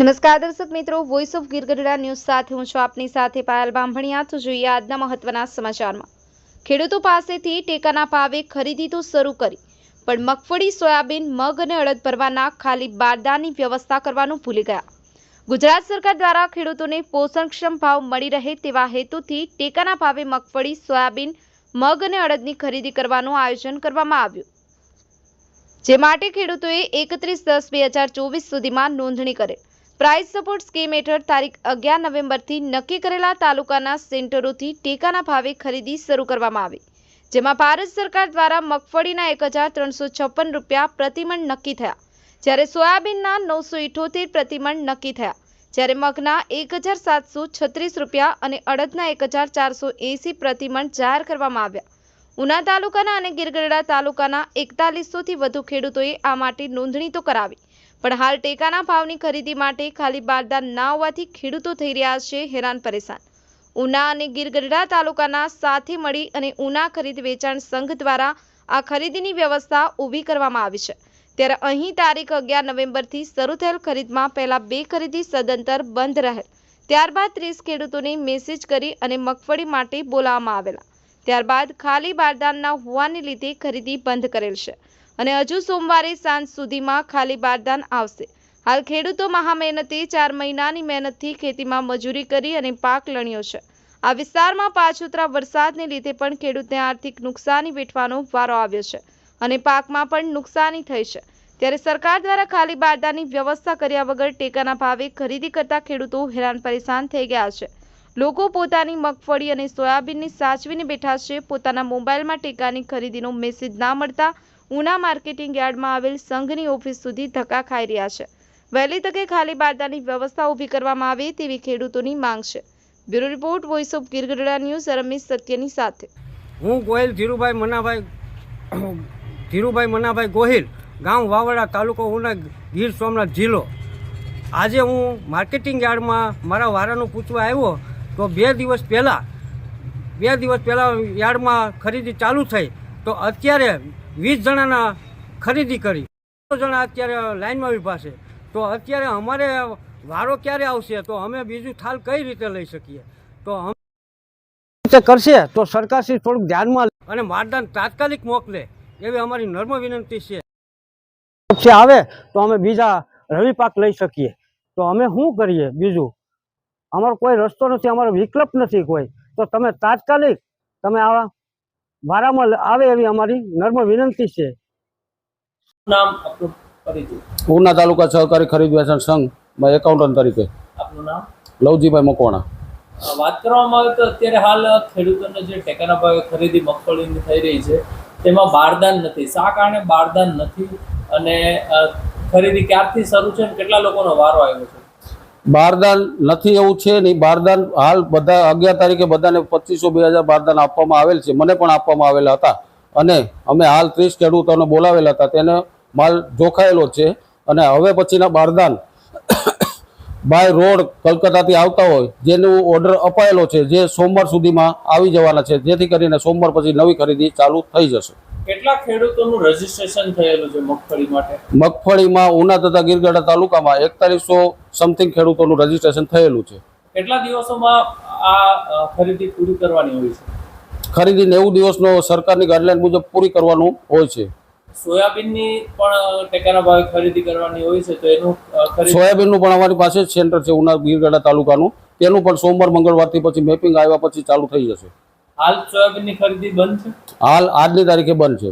નમસ્કાર દર્શક મિત્રો વોઇસ ઓફ ગીરગઢડા ન્યૂઝ સાથે હું છું આપની સાથે પાયલ બાંભણિયા તો જોઈએ આજના મહત્વના સમાચારમાં. ખેડૂતો પાસેથી ટેકાના ભાવે ખરીદી તો શરૂ કરી, પણ મગફળી, સોયાબીન, મગ અને અડદ ભરવાના ખાલી બારદાની વ્યવસ્થા કરવાનું ભૂલી ગયા. ગુજરાત સરકાર દ્વારા ખેડૂતોને પોષણક્ષમ ભાવ મળી રહે તેવા હેતુથી ટેકાના ભાવે મગફળી, સોયાબીન, મગ અને અડદની ખરીદી કરવાનું આયોજન કરવામાં આવ્યું. જે માટે ખેડૂતોએ એકત્રીસ દસ બે હજાર ચોવીસ સુધીમાં નોંધણી કરેલ પ્રાઇસ સપોર્ટ સ્કીમ હેઠળ તારીખ અગિયાર નવેમ્બરથી નક્કી કરેલા તાલુકાના સેન્ટરોથી ટેકાના ભાવે ખરીદી શરૂ કરવામાં આવી, જેમાં ભારત સરકાર દ્વારા મગફળીના એક હજાર ત્રણસો છપ્પન રૂપિયા પ્રતિમણ નક્કી થયા, જ્યારે સોયાબીનના નવસો ઇઠોતેર પ્રતિમણ નક્કી થયા, જ્યારે મગના એક હજાર સાતસો છત્રીસ રૂપિયા અને અડદના એક હજાર ચારસો એંસી પ્રતિમણ જાહેર કરવામાં આવ્યા. ઉના તાલુકાના અને ગીરગઢડા તાલુકાના એકતાલીસોથી વધુ ખેડૂતોએ આ માટે નોંધણી તો કરાવી પણ હાલ ટેકાના ભાવની ખરીદી માટે ખાલી બારદાન ના હોવાથી ખેડૂતો થઈ રહ્યા છે હેરાન પરેશાન. ઉના અને ગીરગઢડા તાલુકાના સાથે મળી અને ઉના ખરીદ વેચાણ સંઘ દ્વારા આ ખરીદીની વ્યવસ્થા ઊભી કરવામાં આવી છે. ત્યારે અહીં તારીખ અગિયાર નવેમ્બરથી શરૂ થયેલ ખરીદમાં પહેલા બે ખરીદી સદંતર બંધ રહેલ. ત્યારબાદ ત્રીસ ખેડૂતોને મેસેજ કરી અને મગફળી માટે બોલાવવામાં આવેલા. ત્યારબાદ ખાલી બારદાનના હોવાને લીધે ખરીદી બંધ કરેલ છે. અને હજુ સોમવારે સાંજ સુધીમાં ખાલી બારદાન આવશે. હાલ ખેડૂતો મહા મહેનતે ચાર મહિનાની મહેનતથી ખેતીમાં મજૂરી કરી અને પાક લણ્યો છે. આ વિસ્તારમાં પાછોતરા વરસાદને લીધે પણ ખેડૂતને આર્થિક નુકસાની વેઠવાનો વારો આવ્યો છે અને પાકમાં પણ નુકસાની થઈ છે. ત્યારે સરકાર દ્વારા ખાલી બારદાની વ્યવસ્થા કર્યા વગર ટેકાના ભાવે ખરીદી કરતા ખેડૂતો હેરાન પરેશાન થઈ ગયા છે. લોકો પોતાની મગફળી અને સોયાબીનની સાચવીને બેઠા છે, પોતાના મોબાઈલમાં ટેકાની ખરીદીનો મેસેજ ના મળતા ઉના માર્કેટિંગ યાર્ડમાં આવેલ સંઘની ઓફિસ સુધી ધક્કા ખાઈ રહ્યા છે. વહેલી તકે ખાલી બારદાની વ્યવસ્થા ઊભી કરવામાં આવે તેવી ખેડૂતોની માંગ છે. Bureau report voice of Girgadhada news Ramesh સત્યની સાથે. હું ગોહિલ ધીરુભાઈ મનાભાઈ ધીરુભાઈ મનાભાઈ ગોહિલ, ગામ વાવડા તાલુકો ઉના ગીર સોમનાથ જિલ્લો. આજે હું માર્કેટિંગ યાર્ડમાં મારા વારાનું પૂછવા આવ્યો તો બે દિવસ પહેલાં, બે દિવસ પહેલાં યાર્ડમાં ખરીદી ચાલુ થઈ. તો અત્યારે વીસ જણાના ખરીદી કરી. જણા અત્યારે લાઇનમાં ઊભા છે. તો અત્યારે અમારે વારો ક્યારે આવશે? તો અમે બીજું થાલ કઈ રીતે લઈ શકીએ? તો અમે કરશે તો સરકારશ્રી થોડુંક ધ્યાનમાં અને મારદાન તાત્કાલિક મોકલે એવી અમારી નર્મ વિનંતી છે. છે આવે તો અમે બીજા રવિ પાક લઈ શકીએ. તો અમે શું કરીએ બીજું? અમારો કોઈ રસ્તો નથી અમારો વિકલ્પ નથી કોઈ. તો તમે તાત્કાલિક તમે આવા વારામાં આવે એવી અમારી નર્મ વિનંતી છે. નામ આપનું ઉના તાલુકા સહકારી ખરીદ વેચાણ સંઘમાં એકાઉન્ટન્ટ તરીકે. આપનું નામ? લવજીભાઈ મકવાણા. વાત કરવામાં આવે તો અત્યારે હાલ ખેડૂતોને જે ટેકાના ભાવે ખરીદી મગફળીની થઈ રહી છે તેમાં બારદાન નથી. શા કારણે બારદાન નથી અને ખરીદી ક્યારથી શરૂ છે અને કેટલા લોકોનો વારો આવ્યો છે? બારદાન નથી એવું છે નહીં. બારદાન હાલ બધા અગિયાર તારીખે બધાને પચીસો બે હજાર બારદાન આપવામાં આવેલ છે. મને પણ આપવામાં આવેલા હતા. અને અમે હાલ ત્રીસ ખેડૂતોને બોલાવેલા હતા. તેને માલ જોખાયેલો છે. અને હવે પછીના બારદાન બાય રોડ કલકત્તાથી આવતા હોય, જેનું ઓર્ડર અપાયેલો છે, જે સોમવાર સુધીમાં આવી જવાના છે. જેથી કરીને સોમવાર પછી નવી ખરીદી ચાલુ થઈ જશે. કેટલા ખેડૂતોનું રજીસ્ટ્રેશન થયેલું છે મગફળી માટે? મગફળીમાં ઉના તથા ગીરગઢડા તાલુકામાં એકતાલીસો સમથિંગ ખેડૂતોનું રજીસ્ટ્રેશન થયેલું છે. કેટલા દિવસોમાં આ ખરીદી પૂરી કરવાની હોય છે? ખરીદી નેવું દિવસનો સરકારની ગાઈડલાઈન મુજબ પૂરી કરવાનું હોય છે. સોયાબીનની પણ ટેકાના ભાવે ખરીદી કરવાની હોય છે તો એનું સોયાબીનનું પણ અમારી પાસે સેન્ટર છે ઉના ગીરગઢા તાલુકાનું. તેનું પણ સોમવાર મંગળવારથી પછી મેપિંગ આવ્યા પછી ચાલુ થઈ જશે. હાલ સોયાબીનની ખરીદી બંધ છે? હાલ આજની તારીખે બંધ છે.